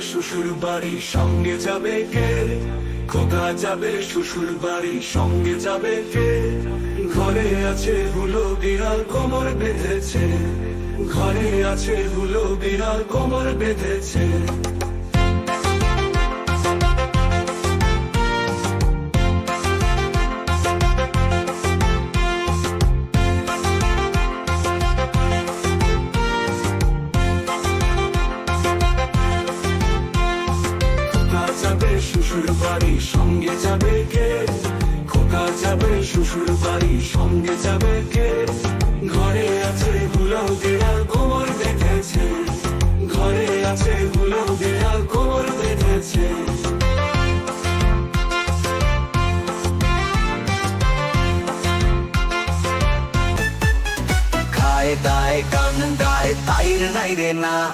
শ্বশুর বাড়ি সঙ্গে যাবে কে? কোথা যাবে শ্বশুর বাড়ি সঙ্গে যাবে কে? ঘরে আছে হুলো বিড়াল, কোমর বেঁধেছে। ঘরে আছে হুলো বিড়াল, কোমর বেঁধেছে। যাবে, শ্বশুর বাড়ি সঙ্গে যাবে কে? ঘরে আছে ধুলো দেয়া কোমর দেখেছে ঘরে আছে ধুলো দেয়া কোমর দেখেছে খায় দায়, কান গায় তাইর নাই রে না।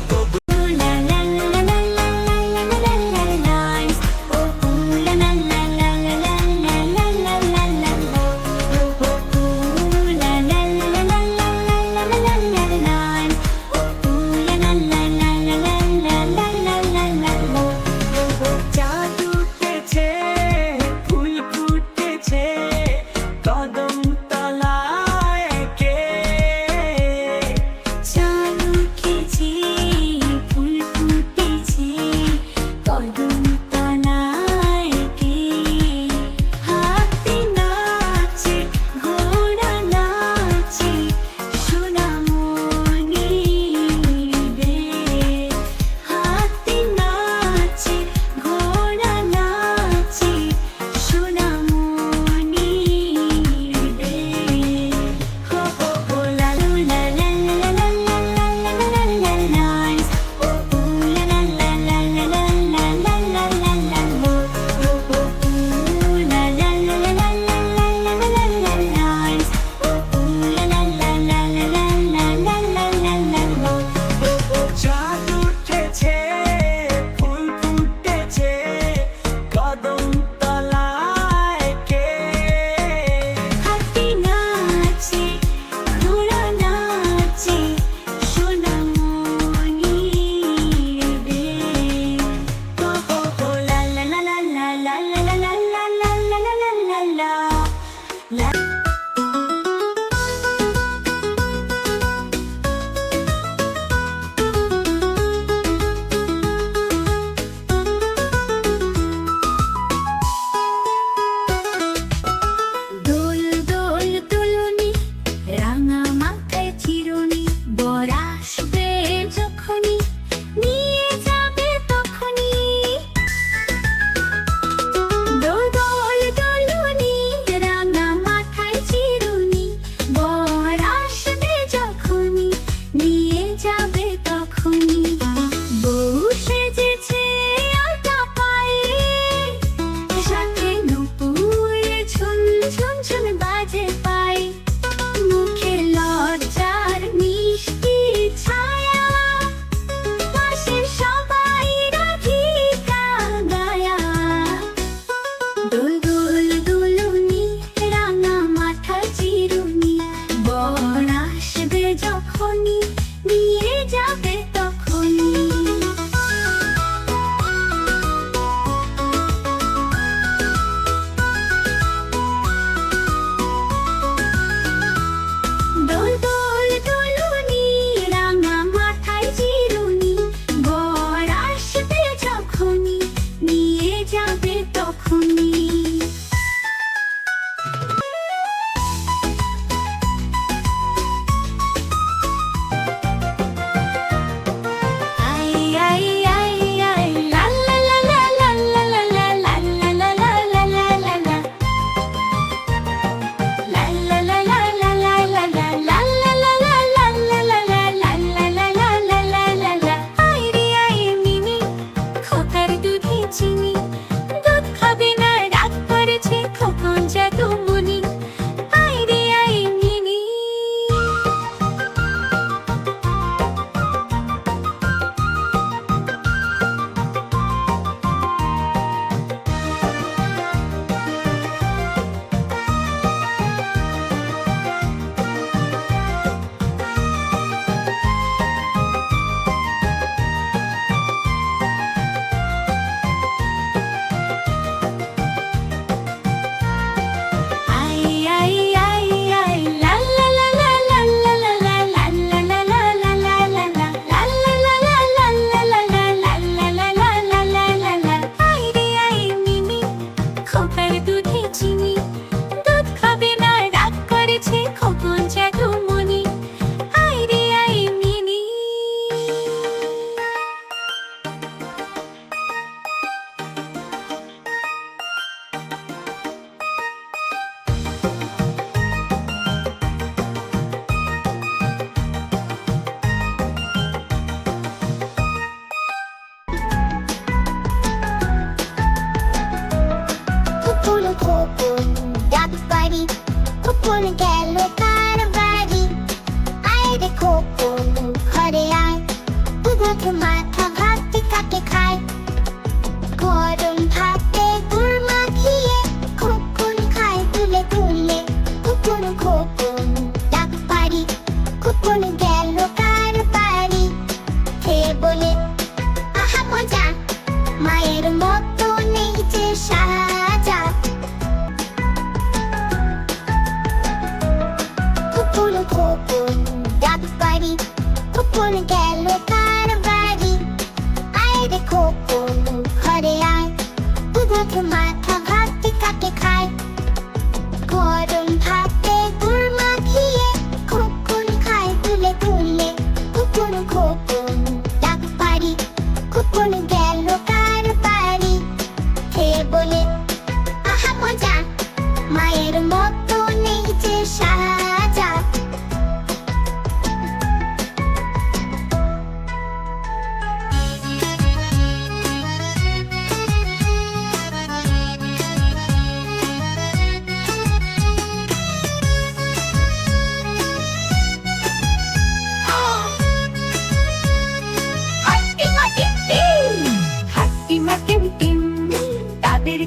todo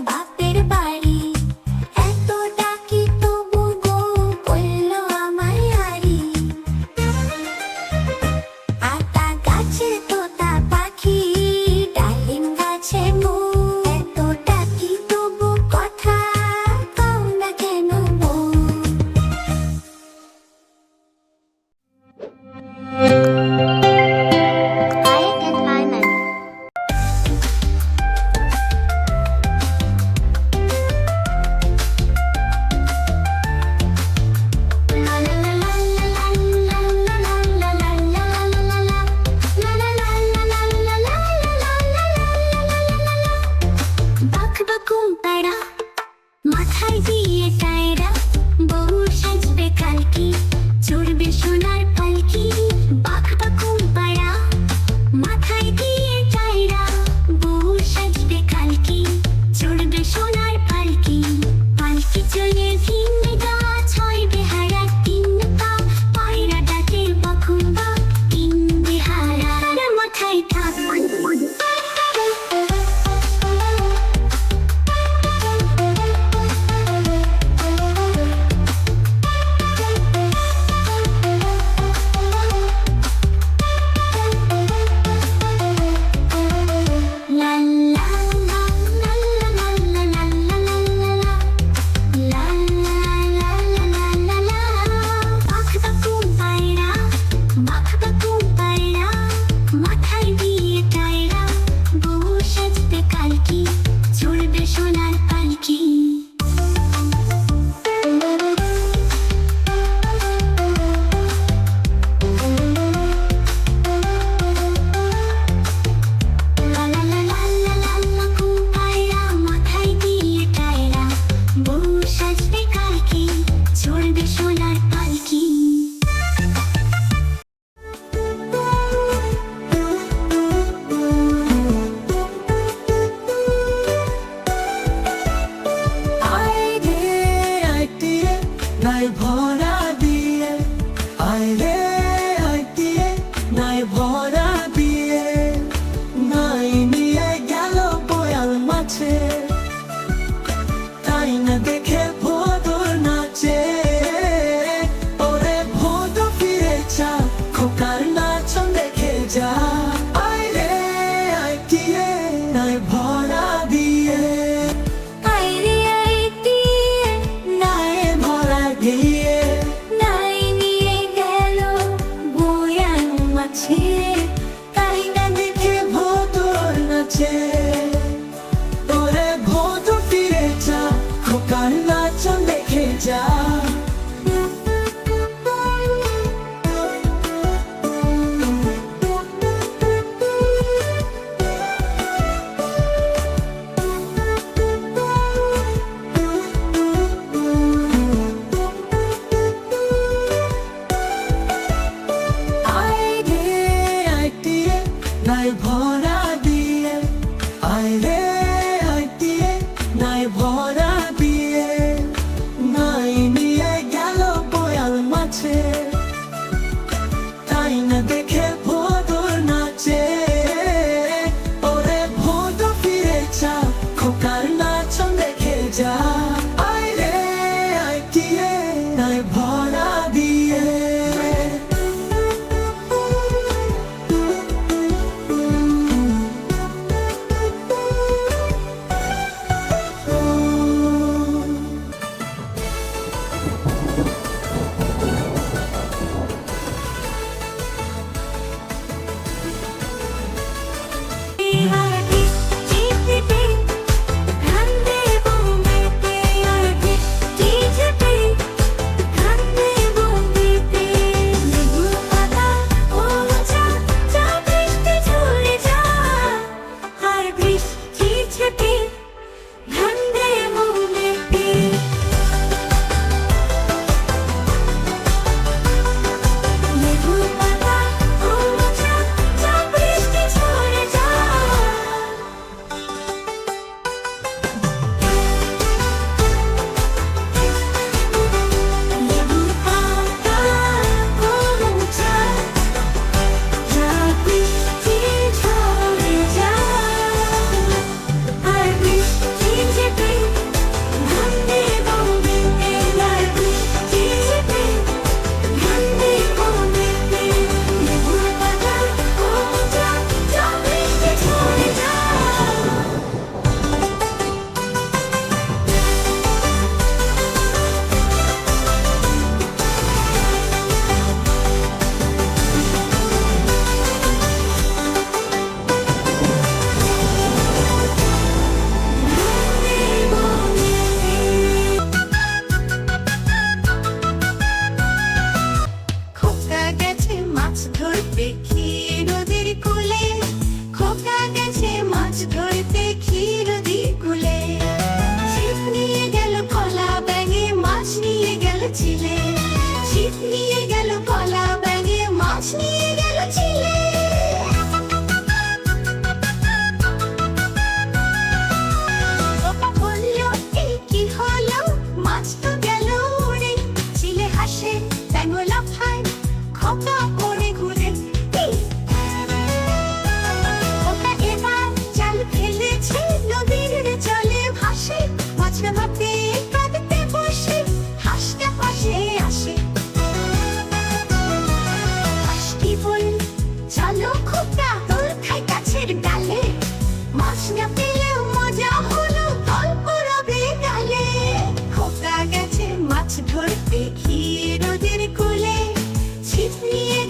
ভাতের বাড়ি। ঝড় দেখি নদীর কূলে নিয়ে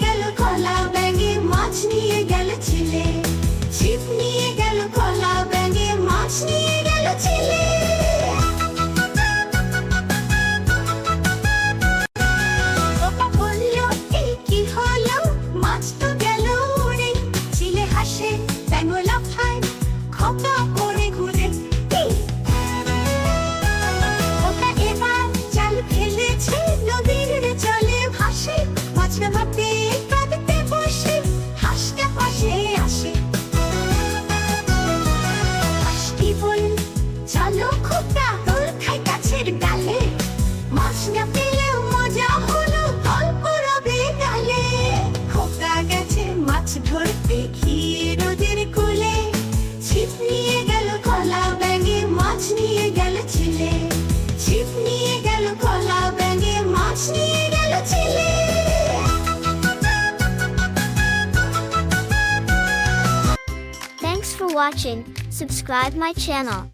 watching, subscribe my channel.